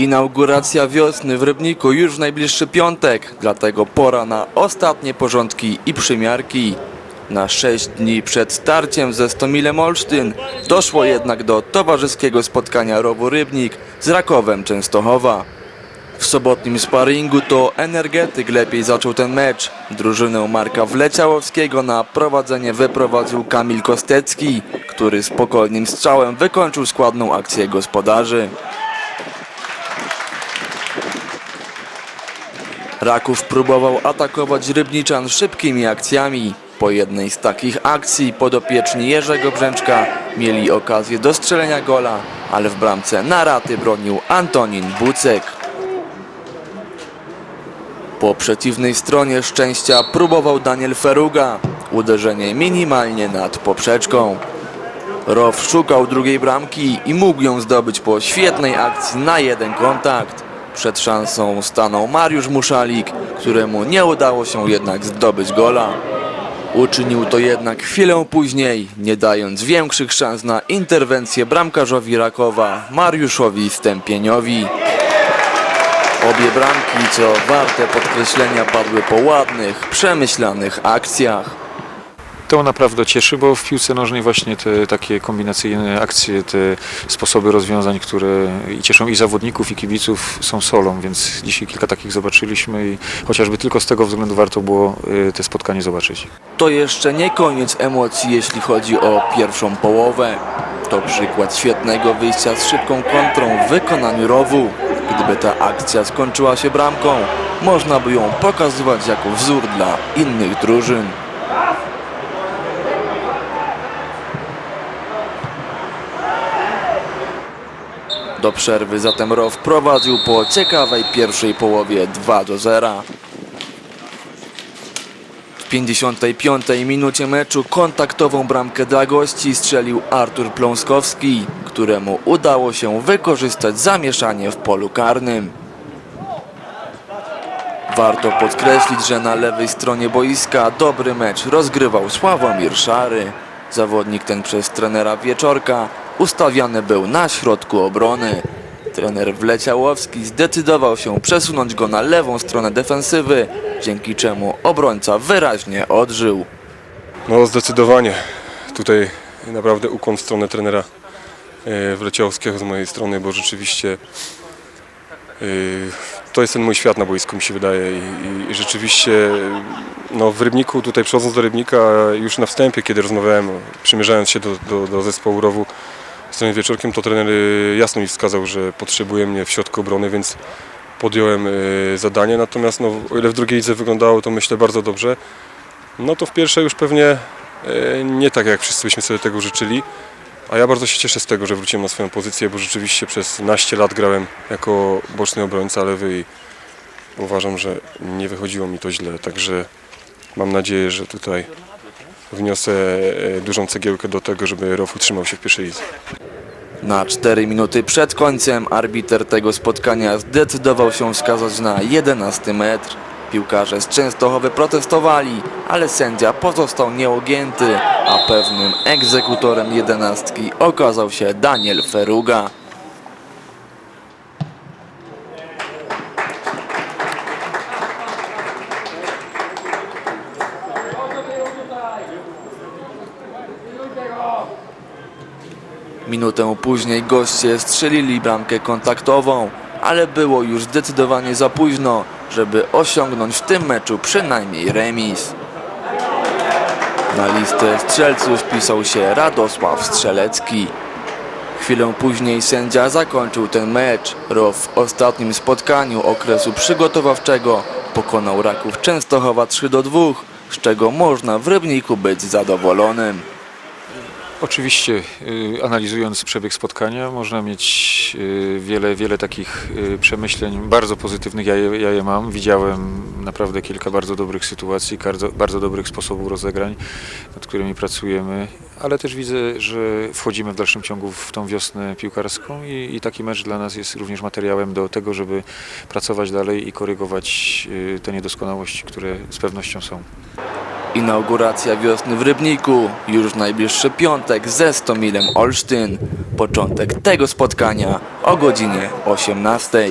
Inauguracja wiosny w Rybniku już w najbliższy piątek, dlatego pora na ostatnie porządki i przymiarki. Na 6 dni przed starciem ze Stomilem Olsztyn doszło jednak do towarzyskiego spotkania Rowu Rybnik z Rakowem Częstochowa. W sobotnim sparingu to energetyk lepiej zaczął ten mecz. Drużynę Marka Wleciałowskiego na prowadzenie wyprowadził Kamil Kostecki, który spokojnym strzałem wykończył składną akcję gospodarzy. Raków próbował atakować Rybniczan szybkimi akcjami. Po jednej z takich akcji podopieczni Jerzego Brzęczka mieli okazję do strzelenia gola, ale w bramce na raty bronił Antonin Bucek. Po przeciwnej stronie szczęścia próbował Daniel Feruga. Uderzenie minimalnie nad poprzeczką. Row szukał drugiej bramki i mógł ją zdobyć po świetnej akcji na jeden kontakt. Przed szansą stanął Mariusz Muszalik, któremu nie udało się jednak zdobyć gola. Uczynił to jednak chwilę później, nie dając większych szans na interwencję bramkarzowi Rakowa, Mariuszowi Stępieniowi. Obie bramki, co warte podkreślenia, padły po ładnych, przemyślanych akcjach. To naprawdę cieszy, bo w piłce nożnej właśnie te takie kombinacyjne akcje, te sposoby rozwiązań, które cieszą i zawodników, i kibiców są solą, więc dzisiaj kilka takich zobaczyliśmy i chociażby tylko z tego względu warto było y, te spotkanie zobaczyć. To jeszcze nie koniec emocji, jeśli chodzi o pierwszą połowę. To przykład świetnego wyjścia z szybką kontrą w wykonaniu rowu. Gdyby ta akcja skończyła się bramką, można by ją pokazywać jako wzór dla innych drużyn. Do przerwy zatem Row prowadził po ciekawej pierwszej połowie 2 do 0. W 55 minucie meczu kontaktową bramkę dla gości strzelił Artur Pląskowski, któremu udało się wykorzystać zamieszanie w polu karnym. Warto podkreślić, że na lewej stronie boiska dobry mecz rozgrywał Sławomir Szary. Zawodnik ten przez trenera Wieczorka ustawiany był na środku obrony. Trener Wleciałowski zdecydował się przesunąć go na lewą stronę defensywy, dzięki czemu obrońca wyraźnie odżył. No zdecydowanie. Tutaj naprawdę ukłon w stronę trenera e, Wleciałowskiego z mojej strony, bo rzeczywiście e, to jest ten mój świat na boisku, mi się wydaje. I, i, rzeczywiście no, w Rybniku, tutaj przechodząc do Rybnika, już na wstępie, kiedy rozmawiałem, przymierzając się do, do, do zespołu Rowu trenerem Wieczorkiem, to trener e, jasno mi wskazał, że potrzebuje mnie w środku obrony, więc podjąłem e, zadanie. Natomiast no, o ile w drugiej lidze wyglądało to myślę bardzo dobrze, no to w pierwszej już pewnie e, nie tak jak wszyscy byśmy sobie tego życzyli. A ja bardzo się cieszę z tego, że wróciłem na swoją pozycję, bo rzeczywiście przez naście lat grałem jako boczny obrońca lewy i uważam, że nie wychodziło mi to źle. Także mam nadzieję, że tutaj wniosę e, dużą cegiełkę do tego, żeby ROW utrzymał się w pierwszej lidze. Na 4 minuty przed końcem arbiter tego spotkania zdecydował się wskazać na 11 metr. Piłkarze z Częstochowy protestowali, ale sędzia pozostał nieugięty, a pewnym egzekutorem jedenastki okazał się Daniel Feruga. Minutę później goście strzelili bramkę kontaktową, ale było już zdecydowanie za późno, żeby osiągnąć w tym meczu przynajmniej remis. Na listę strzelców wpisał się Radosław Strzelecki. Chwilę później sędzia zakończył ten mecz. Row w ostatnim spotkaniu okresu przygotowawczego pokonał Raków Częstochowa 3 do 2, z czego można w Rybniku być zadowolonym. Oczywiście, y, analizując przebieg spotkania, można mieć y, wiele, wiele takich y, przemyśleń bardzo pozytywnych. Ja je, ja je mam. Widziałem naprawdę kilka bardzo dobrych sytuacji, bardzo, bardzo dobrych sposobów rozegrań, nad którymi pracujemy, ale też widzę, że wchodzimy w dalszym ciągu w tą wiosnę piłkarską i, i taki mecz dla nas jest również materiałem do tego, żeby pracować dalej i korygować te niedoskonałości, które z pewnością są. Inauguracja wiosny w Rybniku, już w najbliższy piątek ze Stomilem Olsztyn. Początek tego spotkania o godzinie 18.